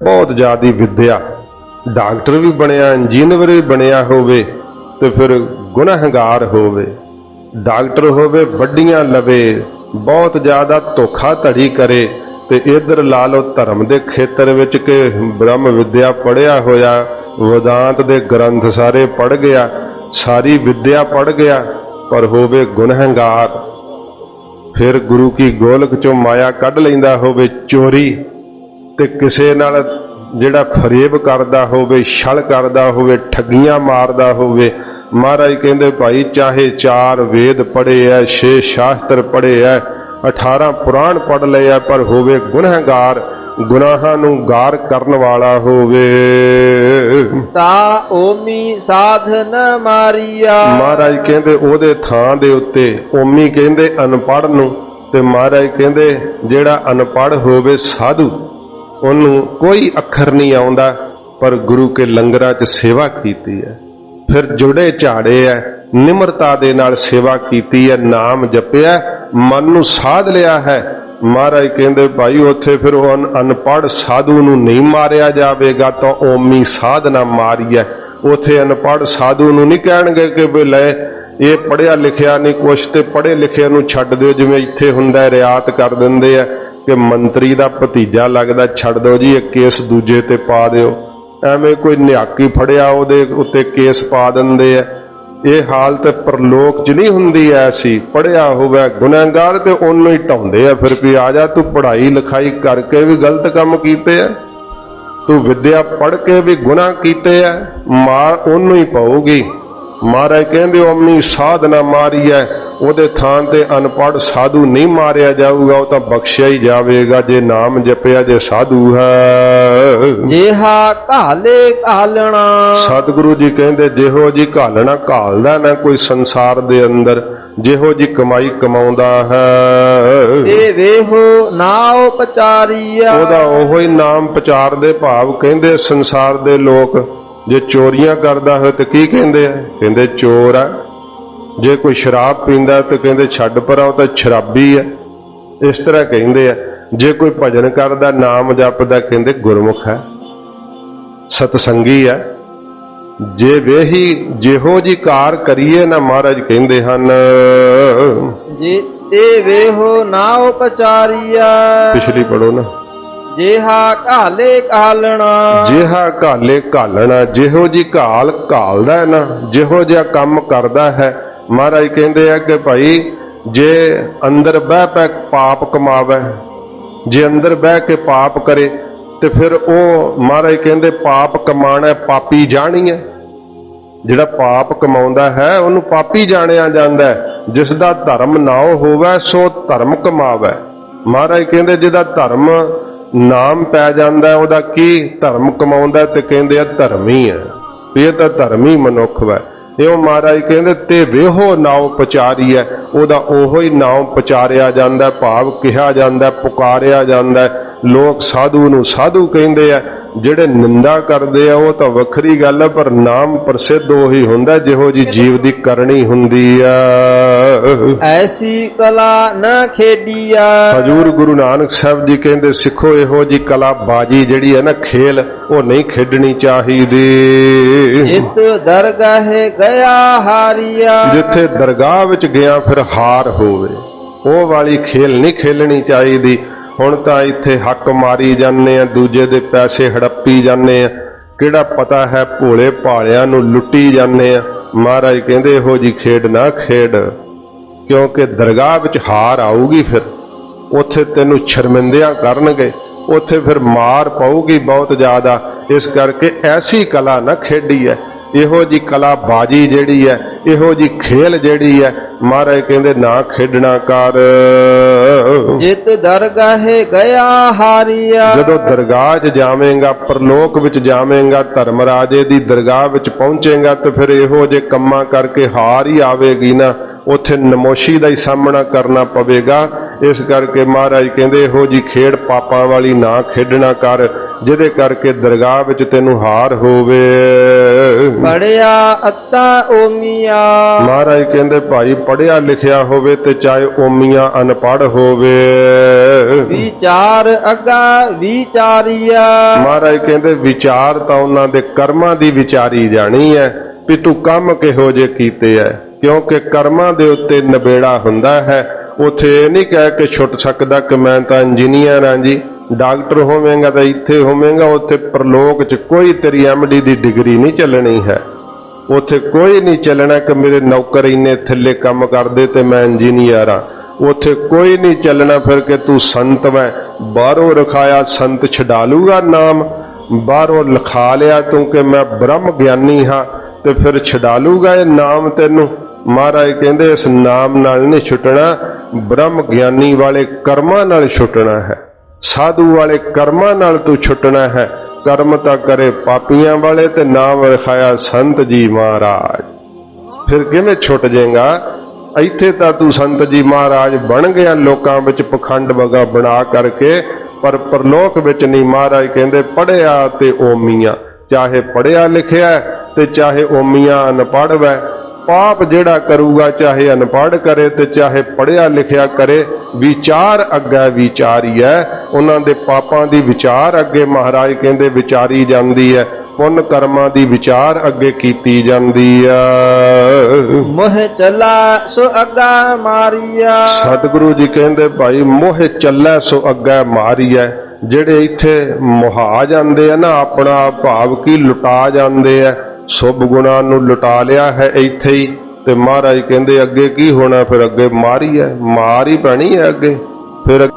ਬਹੁਤ ਜ਼ਿਆਦੀ ਵਿੱਦਿਆ। ਡਾਕਟਰ ਵੀ ਬਣਿਆ, ਇੰਜੀਨੀਅਰ ਵੀ ਬਣਿਆ ਹੋਵੇ ਤੇ ਫਿਰ ਗੁਨਾਹਗਾਰ ਹੋਵੇ। ਡਾਕਟਰ ਹੋਵੇ, ਵੱਡੀਆਂ ਲਵੇ, ਬਹੁਤ ਜ਼ਿਆਦਾ ਧੋਖਾ ਧੜੀ ਕਰੇ ਤੇ ਇਧਰ ਲਾ ਲਓ ਧਰਮ ਦੇ ਖੇਤਰ ਵਿੱਚ ਕਿ ਬ੍ਰਹਮ ਵਿਦਿਆ ਪੜਿਆ ਹੋਇਆ, ਵਿਦਾਂਤ ਦੇ ਗ੍ਰੰਥ ਸਾਰੇ ਪੜ ਗਿਆ, ਸਾਰੀ ਵਿਦਿਆ ਪੜ ਗਿਆ, ਪਰ ਹੋਵੇ ਗੁਨਾਹਗਾਰ। ਫਿਰ ਗੁਰੂ ਕੀ ਗੋਲਕ ਚੋਂ ਮਾਇਆ ਕੱਢ ਲੈਂਦਾ ਹੋਵੇ ਚੋਰੀ। ਤੇ ਕਿਸੇ ਨਾਲ ਜਿਹੜਾ ਫਰੇਬ ਕਰਦਾ ਹੋਵੇ ਛਲ ਕਰਦਾ ਹੋਵੇ ਠੱਗੀਆਂ ਮਾਰਦਾ ਹੋਵੇ ਮਹਾਰਾਜ ਕਹਿੰਦੇ ਭਾਈ ਚਾਹੇ ਚਾਰ ਵੇਦ ਪੜ੍ਹੇ ਐ ਛੇ ਸ਼ਾਸਤਰ ਪੜ੍ਹੇ ਐ 18 ਪੁਰਾਣ ਪੜ੍ਹ ਲਏ ਐ ਪਰ ਹੋਵੇ ਗੁਨਾਹਗਾਰ ਗੁਨਾਹਾਂ ਨੂੰ ਗਾਰ ਕਰਨ ਵਾਲਾ ਹੋਵੇ। ਤਾ ਓਮੀ ਸਾਧਨ ਮਾਰੀਆ। ਮਹਾਰਾਜ ਕਹਿੰਦੇ ਉਹਦੇ ਥਾਂ ਦੇ ਉੱਤੇ ਓਮੀ ਕਹਿੰਦੇ ਅਨਪੜ੍ਹ ਨੂੰ ਤੇ ਮਹਾਰਾਜ ਕਹਿੰਦੇ ਜਿਹੜਾ ਅਨਪੜ੍ਹ ਹੋਵੇ ਸਾਧੂ। ਉਹਨੂੰ ਕੋਈ ਅੱਖਰ ਨਹੀਂ ਆਉਂਦਾ, ਪਰ ਗੁਰੂ ਕੇ ਲੰਗਰਾਂ 'ਚ ਸੇਵਾ ਕੀਤੀ ਹੈ। ਫਿਰ ਜੁੜੇ ਝਾੜੇ ਐ, ਨਿਮਰਤਾ ਦੇ ਨਾਲ ਸੇਵਾ ਕੀਤੀ ਹੈ ਨਾਮ ਜਪਿਆ, ਮਨ ਨੂੰ ਸਾਧ ਲਿਆ ਹੈ। ਮਹਾਰਾਜ ਕਹਿੰਦੇ, ਭਾਈ, ਉੱਥੇ ਫਿਰ ਉਹ ਅਨ- ਅਨਪੜ੍ਹ ਸਾਧੂ ਨੂੰ ਨਹੀਂ ਮਾਰਿਆ ਜਾਵੇਗਾ, ਤਾਂ ਓਮੀ ਸਾਧਨਾ ਮਾਰੀਐ ਉਥੇ ਅਨਪੜ੍ਹ ਸਾਧੂ ਨੂੰ ਨਹੀਂ ਕਹਿਣਗੇ ਕਿ ਵੀ ਲੈ, ਇਹ ਪੜਿਆ ਲਿਖਿਆ ਨਹੀਂ ਕੁਛ, ਤੇ ਪੜੇ ਲਿਖਿਆ ਨੂੰ ਛੱਡ ਦਿਓ, ਜਿਵੇਂ ਇੱਥੇ ਹੁੰਦਾ, ਰਿਆਤ ਕਰ ਦਿੰਦੇ ਆ ਕਿ ਮੰਤਰੀ ਦਾ ਭਤੀਜਾ ਲੱਗਦਾ ਛੱਡ ਦਿਓ ਜੀ, ਇਹ ਕੇਸ ਦੂਜੇ ਤੇ ਪਾ ਦਿਓ। ਐਵੇਂ ਕੋਈ ਨਿਹਾਕੀ ਫੜਿਆ ਉਹਦੇ ਉੱਤੇ ਕੇਸ ਪਾ ਦਿੰਦੇ ਆ। ਇਹ ਹਾਲਤ ਪਰਲੋਕ 'ਚ ਨਹੀਂ ਹੁੰਦੀ ਐਸੀ। ਪੜਿਆ ਹੋਵੇ, ਗੁਨਾਹਗਾਰ ਤੇ ਉਹਨੂੰ ਹੀ ਢਾਉਂਦੇ ਆ। ਫਿਰ ਵੀ ਆ ਜਾ, ਤੂੰ ਪੜ੍ਹਾਈ ਲਿਖਾਈ ਕਰਕੇ ਵੀ ਗਲਤ ਕੰਮ ਕੀਤੇ ਆ। ਤੂੰ ਵਿੱਦਿਆ ਪੜ੍ਹ ਕੇ ਵੀ ਗੁਨਾਹ ਕੀਤੇ ਆ। ਮਾਰ ਉਹਨੂੰ ਹੀ ਪਾਉਗੀ ਮਹਾਰਾਜ ਕਹਿੰਦੇ ਓਮੀ ਸਾਧਨਾ ਮਾਰੀ ਹੈ ਉਹਦੇ ਥਾਂ ਤੇ ਅਨਪੜ੍ਹ ਸਾਧੂ ਨਹੀਂ ਮਾਰਿਆ ਜਾਊਗਾ ਉਹ ਤਾਂ ਬਖਸ਼ਿਆ ਹੀ ਜਾਵੇਗਾ ਜੇ ਨਾਮ ਜਪਿਆ ਜੇ ਸਾਧੂ ਹੈ। ਜਿਹਾ ਘਾਲੇ ਘਾਲਣਾ। ਸਤਿਗੁਰੂ ਜੀ ਕਹਿੰਦੇ ਜਿਹੋ ਜੀ ਘਾਲਣਾ ਘਾਲਦਾ ਨਾ ਕੋਈ ਸੰਸਾਰ ਦੇ ਅੰਦਰ ਜਿਹੋ ਜੀ ਕਮਾਈ ਕਮਾਉਂਦਾ ਹੈ। ਤੇ ਵੇਹੋ ਨਾਉ ਪਚਾਰੀਆ ਉਹਦਾ ਉਹੋ ਹੀ ਨਾਮ ਪ੍ਰਚਾਰ ਦੇ ਭਾਵ ਕਹਿੰਦੇ ਸੰਸਾਰ ਦੇ ਲੋਕ ਜੇ ਚੋਰੀਆਂ ਕਰਦਾ ਹੋਵੇ ਤੇ ਕੀ ਕਹਿੰਦੇ ਆ? ਕਹਿੰਦੇ ਚੋਰ ਆ। ਜੇ ਕੋਈ ਸ਼ਰਾਬ ਪੀਂਦਾ ਤੇ ਕਹਿੰਦੇ ਛੱਡ ਪਰਾਂ ਉਹ ਤਾਂ ਸ਼ਰਾਬੀ ਆ। ਇਸ ਤਰ੍ਹਾਂ ਕਹਿੰਦੇ ਆ। ਜੇ ਕੋਈ ਭਜਨ ਕਰਦਾ ਨਾਮ ਜਪਦਾ ਕਹਿੰਦੇ ਗੁਰਮੁਖ ਹੈ ਸਤਸੰਗੀ ਹੈ ਜੇ ਵੇਹੀ ਜਿਹੋ ਜੀ ਕਾਰ ਕਰੀਏ ਨਾ ਮਹਾਰਾਜ ਕਹਿੰਦੇ ਹਨ ਜੇ ਤੇ ਵੇਹੋ ਨਾਉ ਪਚਾਰੀਆ ਪਿਛਲੀ ਪੜੋ ਨਾ। ਜਿਹਾ ਘਾਲੇ ਕਾਲਣਾ ਜਿਹਾ ਘਾਲੇ ਘਾਲਣਾ, ਜਿਹੋ ਜੀ ਘਾਲ ਘਾਲਦਾ ਹੈ ਨਾ, ਜਿਹੋ ਜਿਹਾ ਕੰਮ ਕਰਦਾ ਹੈ। ਮਹਾਰਾਜ ਕਹਿੰਦੇ ਆ ਕਿ ਭਾਈ, ਜੇ ਅੰਦਰ ਬਹਿ ਪੈ ਪਾਪ ਕਮਾਵੇ, ਜੇ ਅੰਦਰ ਬਹਿ ਕੇ ਪਾਪ ਕਰੇ, ਤੇ ਫਿਰ ਉਹ ਮਹਾਰਾਜ ਕਹਿੰਦੇ ਪਾਪ ਕਮਾਣਾ ਪਾਪੀ ਜਾਣੀ ਹੈ। ਜਿਹੜਾ ਪਾਪ ਕਮਾਉਂਦਾ ਹੈ, ਉਹਨੂੰ ਪਾਪੀ ਜਾਣਿਆ ਜਾਂਦਾ ਹੈ। ਜਿਸ ਦਾ ਧਰਮ ਨਾ ਹੋਵੇ, ਸੋ ਧਰਮ ਕਮਾਵੇ। ਮਹਾਰਾਜ ਕਹਿੰਦੇ ਜਿਹਦਾ ਧਰਮ ਨਾਮ ਪੈ ਜਾਂਦਾ ਉਹਦਾ ਕੀ ਧਰਮ ਕਮਾਉਂਦਾ ਤੇ ਕਹਿੰਦੇ ਆ ਧਰਮੀ ਹੈ। ਇਹ ਤਾਂ ਧਰਮੀ ਮਨੁੱਖ ਵਾ। ਇਹੋ ਮਹਾਰਾਜ ਕਹਿੰਦੇ, ਤੇ ਵੇਹੋ ਨਾਉ ਪਚਾਰੀ ਹੈ। ਉਹਦਾ ਉਹੋ ਹੀ ਨਾਉ ਪਚਾਰਿਆ ਜਾਂਦਾ ਭਾਵ ਕਿਹਾ ਜਾਂਦਾ ਪੁਕਾਰਿਆ ਜਾਂਦਾ ਲੋਕ ਸਾਧੂ ਨੂੰ ਸਾਧੂ ਕਹਿੰਦੇ ਆ। ਜਿਹੜੇ ਨਿੰਦਾ ਕਰਦੇ ਆ ਉਹ ਤਾਂ ਵੱਖਰੀ ਗੱਲ ਹੈ ਪਰ ਨਾਮ ਪ੍ਰਸਿੱਧ ਉਹੀ ਹੁੰਦਾ ਜਿਹੋ ਜੀ ਜੀਵ ਦੀ ਕਰਨੀ ਹੁੰਦੀ ਆ। ਐਸੀ ਕਲਾ ਨ ਖੇਡੀਆ ਹਜੂਰ ਗੁਰੂ ਨਾਨਕ ਸਾਹਿਬ ਜੀ ਕਹਿੰਦੇ ਸਿੱਖੋ ਇਹੋ ਜੀ ਕਲਾ ਬਾਜੀ ਜਿਹੜੀ ਹੈ ਨਾ ਖੇਲ ਉਹ ਨਹੀਂ ਖੇਡਣੀ ਚਾਹੀਦੀ। ਜਿਤ ਦਰਗਾਹੇ ਗਿਆ ਹਾਰੀਆ। ਜਿੱਥੇ ਦਰਗਾਹ ਵਿੱਚ ਗਿਆ ਫਿਰ ਹਾਰ ਹੋਵੇ। ਉਹ ਵਾਲੀ ਖੇਲ ਨਹੀਂ ਖੇਲਣੀ ਚਾਹੀਦੀ। ਹੁਣ ਤਾਂ ਇੱਥੇ ਹੱਕ ਮਾਰੀ ਜਾਂਦੇ ਆ, ਦੂਜੇ ਦੇ ਪੈਸੇ ਹੜੱਪੀ ਜਾਂਦੇ ਆ। ਕਿਹੜਾ ਪਤਾ ਹੈ ਭੋਲੇ ਭਾਲਿਆਂ ਨੂੰ ਲੁੱਟੀ ਜਾਂਦੇ ਆ। ਮਹਾਰਾਜ ਕਹਿੰਦੇ, ਇਹੋ ਜੀ ਖੇਡ ਨਾ ਖੇਡ। ਕਿਉਂਕਿ ਦਰਗਾਹ ਵਿੱਚ ਹਾਰ ਆਊਗੀ ਫਿਰ। ਉੱਥੇ ਤੈਨੂੰ ਸ਼ਰਮਿੰਦਿਆਂ ਕਰਨਗੇ। ਉੱਥੇ ਫਿਰ ਮਾਰ ਪਊਗੀ ਬਹੁਤ ਜ਼ਿਆਦਾ। ਇਸ ਕਰਕੇ ਐਸੀ ਕਲਾ ਨਾ ਖੇਡੀ ਹੈ ਇਹੋ ਜੀ ਕਲਾ ਬਾਜੀ ਜਿਹੜੀ ਹੈ ਇਹੋ ਜੀ ਖੇਲ ਜਿਹੜੀ ਹੈ ਮਹਾਰਾਜ ਕਹਿੰਦੇ, ਨਾ ਖੇਡਣਾ ਕਰ। ਜਿਤ ਦਰਗਾਹੇ ਗਿਆ ਹਾਰੀਆ। ਜਦੋਂ ਦਰਗਾਹ 'ਚ ਜਾਵੇਂਗਾ ਪਰਲੋਕ ਵਿੱਚ ਜਾਵੇਂਗਾ ਧਰਮ ਰਾਜੇ ਦੀ ਦਰਗਾਹ ਵਿੱਚ ਪਹੁੰਚੇਗਾ ਤੇ ਫਿਰ ਇਹੋ ਜੇ ਕੰਮਾਂ ਕਰਕੇ ਹਾਰ ਹੀ ਆਵੇਗੀ ਨਾ। ਉੱਥੇ ਨਮੋਸ਼ੀ ਦਾ ਹੀ ਸਾਹਮਣਾ ਕਰਨਾ ਪਵੇਗਾ। ਇਸ ਕਰਕੇ ਮਹਾਰਾਜ ਕਹਿੰਦੇ ਇਹੋ ਜੀ ਖੇਡ ਪਾਪਾਂ ਵਾਲੀ ਨਾ ਖੇਡਣਾ ਕਰ ਜਿਹਦੇ ਕਰਕੇ ਦਰਗਾਹ ਵਿੱਚ ਤੈਨੂੰ ਹਾਰ ਹੋਵੇ। ਪੜਿਆ ਅੱਤਾ ਓਮੀਆ। ਮਹਾਰਾਜ ਕਹਿੰਦੇ ਭਾਈ ਪੜਿਆ ਲਿਖਿਆ ਹੋਵੇ ਤੇ ਚਾਹੇ ਓਮੀਆਂ ਅਨਪੜ੍ਹ ਹੋਵੇ। ਵਿਚਾਰ ਅਗਾ ਵਿਚਾਰੀਆ। ਮਹਾਰਾਜ ਕਹਿੰਦੇ ਵਿਚਾਰ ਤਾਂ ਉਹਨਾਂ ਦੇ ਕਰਮਾਂ ਦੀ ਵਿਚਾਰੀ ਜਾਣੀ ਹੈ ਵੀ ਤੂੰ ਕੰਮ ਕਿਹੋ ਜੇ ਕੀਤੇ ਐ। ਕਿਉਂਕਿ ਕਰਮਾਂ ਦੇ ਉੱਤੇ ਨਵੇੜਾ ਹੁੰਦਾ ਹੈ। ਉਥੇ ਇਹ ਨਹੀਂ ਕਹਿ ਕੇ ਛੁੱਟ ਸਕਦਾ ਕਿ ਮੈਂ ਤਾਂ ਇੰਜੀਨੀਅਰ ਹਾਂ ਜੀ। ਡਾਕਟਰ ਹੋਵੇਂਗਾ ਤਾਂ ਇੱਥੇ ਹੋਵੇਂਗਾ ਉੱਥੇ ਪ੍ਰਲੋਕ 'ਚ ਕੋਈ ਤੇਰੀ ਐਮਡੀ ਦੀ ਡਿਗਰੀ ਨਹੀਂ ਚੱਲਣੀ ਹੈ। ਉਥੇ ਕੋਈ ਨਹੀਂ ਚੱਲਣਾ ਕਿ ਮੇਰੇ ਨੌਕਰ ਇੰਨੇ ਥੱਲੇ ਕੰਮ ਕਰਦੇ ਤੇ ਮੈਂ ਇੰਜੀਨੀਅਰ ਆ। ਉੱਥੇ ਕੋਈ ਨਹੀਂ ਚੱਲਣਾ ਫਿਰ ਕਿ ਤੂੰ ਸੰਤ ਵੈ ਬਾਹਰੋਂ ਰਖਾਇਆ ਸੰਤ ਛਡਾ ਲੂਗਾ ਨਾਮ। ਬਾਹਰੋਂ ਲਿਖਾ ਲਿਆ ਤੂੰ ਕਿ ਮੈਂ ਬ੍ਰਹਮ ਗਿਆਨੀ ਹਾਂ ਤੇ ਫਿਰ ਛਡਾ ਲੂਗਾ ਇਹ ਨਾਮ ਤੈਨੂੰ। ਮਹਾਰਾਜ ਕਹਿੰਦੇ ਇਸ ਨਾਮ ਨਾਲ ਨਹੀਂ ਛੁੱਟਣਾ, ਬ੍ਰਹਮ ਗਿਆਨੀ ਵਾਲੇ ਕਰਮਾਂ ਨਾਲ ਛੁੱਟਣਾ ਹੈ। ਸਾਧੂ ਵਾਲੇ ਕਰਮਾਂ ਨਾਲ ਤੂੰ ਛੁੱਟਣਾ ਹੈ। ਕਰਮ ਤਾਂ ਕਰੇ ਪਾਪੀਆਂ ਵਾਲੇ ਤੇ ਨਾਮ ਰਖਾਇਆ ਸੰਤ ਜੀ ਮਹਾਰਾਜ। ਫਿਰ ਕਿਵੇਂ ਛੁੱਟ ਜਾਏਗਾ? ਇੱਥੇ ਤਾਂ ਤੂੰ ਸੰਤ ਜੀ ਮਹਾਰਾਜ ਬਣ ਗਿਆ, ਲੋਕਾਂ ਵਿੱਚ ਪਖੰਡ ਵਗਾ ਬਣਾ ਕਰਕੇ, ਪਰ ਪਰਲੋਕ ਵਿੱਚ ਨਹੀਂ ਮਹਾਰਾਜ ਕਹਿੰਦੇ ਪੜਿਆ ਤੇ ਓਮੀਆਂ ਚਾਹੇ ਪੜਿਆ ਲਿਖਿਆ ਤੇ ਚਾਹੇ ਓਮੀਆਂ ਅਨਪੜ੍ਹ ਵੈ। ਪਾਪ ਜਿਹੜਾ ਕਰੂਗਾ, ਚਾਹੇ ਅਨਪੜ੍ਹ ਕਰੇ ਤੇ ਚਾਹੇ ਪੜਿਆ ਲਿਖਿਆ ਕਰੇ, ਵਿਚਾਰ ਅੱਗ ਵਿਚਾਰੀ ਹੈ। ਉਹਨਾਂ ਦੇ ਪਾਪਾਂ ਦੀ ਵਿਚਾਰ ਅੱਗੇ ਮਹਾਰਾਜ ਕਹਿੰਦੇ ਵਿਚਾਰੀ ਜਾਂਦੀ ਹੈ। ਪੁੰਨ ਕਰਮਾਂ ਦੀ ਵਿਚਾਰ ਅੱਗੇ ਕੀਤੀ ਜਾਂਦੀ ਆ। ਮੋਹ ਚਲਾ ਸੋ ਅਗਾ ਮਾਰੀਆ। ਸਤਿਗੁਰੂ ਜੀ ਕਹਿੰਦੇ ਭਾਈ ਮੋਹ ਚੱਲੈ ਸੋ ਅੱਗੇ ਮਾਰੀਐ ਜਿਹੜੇ ਇੱਥੇ ਮੁਹਾ ਜਾਂਦੇ ਆ ਨਾ ਆਪਣਾ ਭਾਵ ਕੀ ਲੁਟਾ ਜਾਂਦੇ ਆ। ਸੁਭ ਗੁਣਾਂ ਨੂੰ ਲੁਟਾ ਲਿਆ ਹੈ ਇੱਥੇ ਹੀ। ਤੇ ਮਹਾਰਾਜ ਕਹਿੰਦੇ ਅੱਗੇ ਕੀ ਹੋਣਾ? ਫਿਰ ਅੱਗੇ ਮਾਰੀ ਹੈ ਮਾਰ ਹੀ ਪੈਣੀ ਹੈ ਅੱਗੇ। ਫਿਰ